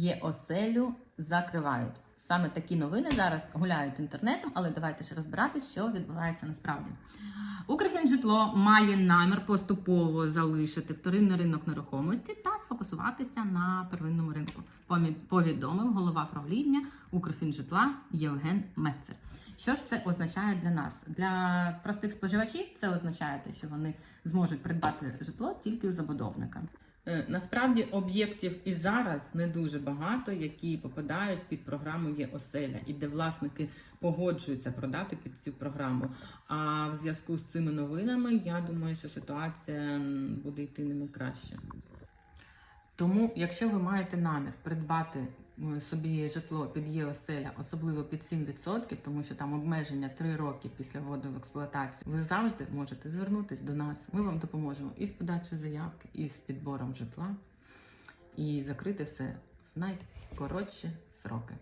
Є оселю закривають. Саме такі новини зараз гуляють інтернетом, але давайте ж розбиратися, що відбувається насправді. Укрфінжитло має намір поступово залишити вторинний ринок нерухомості та сфокусуватися на первинному ринку. Повідомив голова правління Укрфінжитла Євген Мецер. Що ж це означає для нас? Для простих споживачів це означає те, що вони зможуть придбати житло тільки у забудовника. Е, Насправді об'єктів і зараз не дуже багато, які попадають під програму є оселя, і де власники погоджуються продати під цю програму. А в зв'язку з цими новинами я думаю, що ситуація буде йти не краще. Тому, якщо ви маєте намір придбати собі житло під ЄОСЕЛЯ, особливо під 7%, тому що там обмеження 3 роки після вводу в експлуатацію, ви завжди можете звернутися до нас. Ми вам допоможемо і з подачою заявки, і з підбором житла, і закрити все в найкоротші сроки.